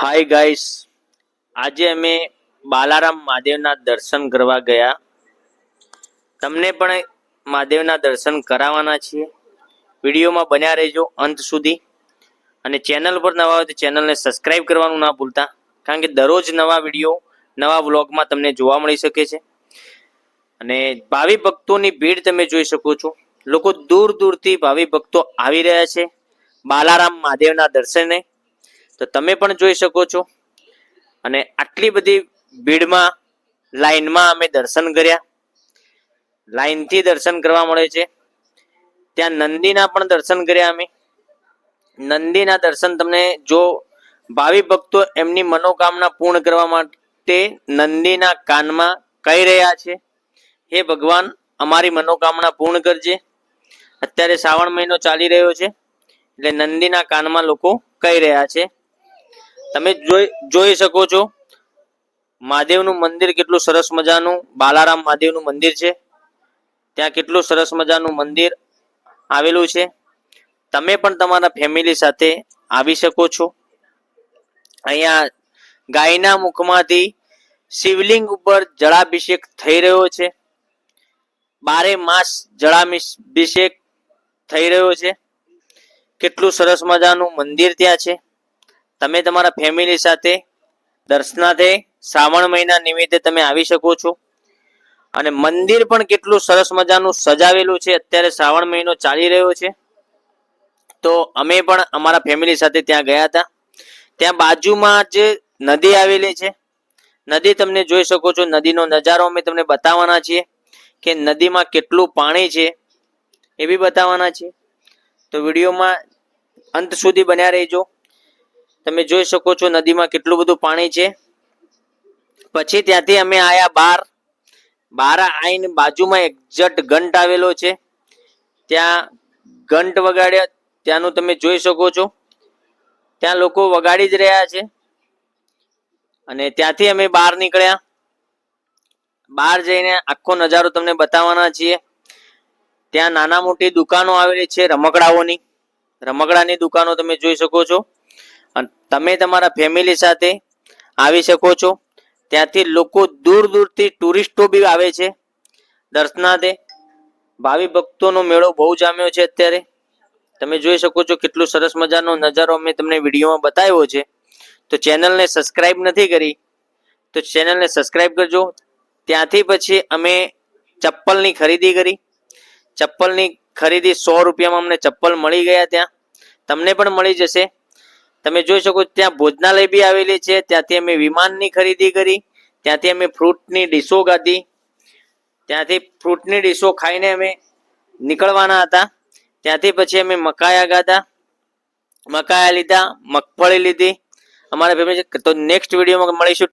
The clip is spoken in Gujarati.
હાય ગાઈસ આજે અમે બાલારામ મહાદેવના દર્શન કરવા ગયા. તમને પણ મહાદેવના દર્શન કરાવવાના છીએ. વિડીયોમાં બન્યા રહેજો અંત સુધી. અને ચેનલ પર નવા હોય તો ચેનલને સબસ્ક્રાઇબ કરવાનું ના ભૂલતા, કારણ કે દરરોજ નવા વીડિયો, નવા વ્લોગમાં તમને જોવા મળી શકે છે. અને ભાવિ ભક્તોની ભીડ તમે જોઈ શકો છો. લોકો દૂર દૂરથી ભાવિ ભક્તો આવી રહ્યા છે બાલારામ મહાદેવના દર્શને. તો તમે પણ જોઈ શકો છો. અને આટલી બધી ભીડમાં, લાઈનમાં અમે દર્શન કર્યા. લાઈનથી દર્શન કરવા મળે છે. ત્યાં નંદીના પણ દર્શન કર્યા અમે. નંદીના દર્શન તમને જો ભાવિ ભક્તો એમની મનોકામના પૂર્ણ કરવા માટે નંદીના કાનમાં કહી રહ્યા છે, હે ભગવાન, અમારી મનોકામના પૂર્ણ કરજે. અત્યારે શ્રાવણ મહિનો ચાલી રહ્યો છે, એટલે નંદીના કાનમાં લોકો કહી રહ્યા છે. તમે જોઈ જોઈ શકો છો. મહાદેવનું મંદિર કેટલું સરસ મજાનું, બાલારામ મહાદેવનું મંદિર છે. ત્યાં કેટલું સરસ મજાનું મંદિર આવેલું છે. તમે પણ તમારા ફેમિલી સાથે આવી શકો છો. અહીંયા ગાયના મુખમાંથી શિવલિંગ ઉપર જળાભિષેક થઈ રહ્યો છે. બારે માસ જળાભિષેક થઈ રહ્યો છે. કેટલું સરસ મજાનું મંદિર ત્યાં છે. તમે તમારા ફેમિલી સાથે દર્શનાર્થે શ્રાવણ મહિના નિમિત્તે તમે આવી શકો છો. અને મંદિર પણ કેટલું સરસ મજાનું સજાવેલું છે. અત્યારે શ્રાવણ મહિનો ચાલી રહ્યો છે. તો અમે પણ અમારા ફેમિલી સાથે ત્યાં ગયા હતા. ત્યાં બાજુમાં જે નદી આવેલી છે. નદી તમને જોઈ શકો છો. નદીનો નજારો અમે તમને બતાવવાના છીએ કે નદીમાં કેટલું પાણી છે એ બી બતાવવાના છીએ. તો વિડીયોમાં અંત સુધી બન્યા રહેજો. તમે જોઈ શકો છો નદીમાં કેટલું બધું પાણી છે. પછી ત્યાંથી અમે આયા બાર. બાર આવીને બાજુમાં એક્ઝેક્ટ ઘંટ આવેલો છે. ત્યાં ઘંટ વગાડ્યા. ત્યાંનું તમે જોઈ શકો છો. ત્યાં લોકો વગાડી જ રહ્યા છે. અને ત્યાંથી અમે બહાર નીકળ્યા. બહાર જઈને આખો નજારો તમને બતાવવાના છીએ. ત્યાં નાના મોટી દુકાનો આવેલી છે રમકડાઓની. રમકડાની દુકાનો તમે જોઈ શકો છો. તમે તમારા ફેમિલી સાથે આવી શકો છો. ત્યાંથી લોકો દૂર દૂરથી ટુરિસ્ટો બી આવે છે. દર્શનાર્થે. ભાવિ ભક્તોનો મેળો બહુ જામ્યો છે અત્યારે. તમે જોઈ શકો છો કેટલો સરસ મજાનો નજારો અમે તમને વિડીયોમાં બતાવ્યો છે. તો ચેનલને સબસ્ક્રાઇબ નથી કરી, તો ચેનલને સબસ્ક્રાઇબ કરજો. ત્યાંથી પછી અમે ચપ્પલની ખરીદી કરી. ચપ્પલની ખરીદી સો રૂપિયામાં અમને ચપ્પલ મળી ગયા ત્યાં. તમને પણ મળી જશે. તમે જોઈ શકો ત્યાં ભોજનાલય બી આવેલી છે, ત્યાંથી અમે વિમાનની ખરીદી કરી, ત્યાંથી અમે ફ્રૂટની ડીશો ગાધી, ત્યાંથી ફ્રૂટની ડીશો ખાઈને અમે નીકળવાના હતા, ત્યાંથી પછી અમે મકાયા ગાધા, મકાયા લીધા, મગફળી લીધી. અમારા ફેમિલી તો નેક્સ્ટ વિડીયોમાં મળીશું.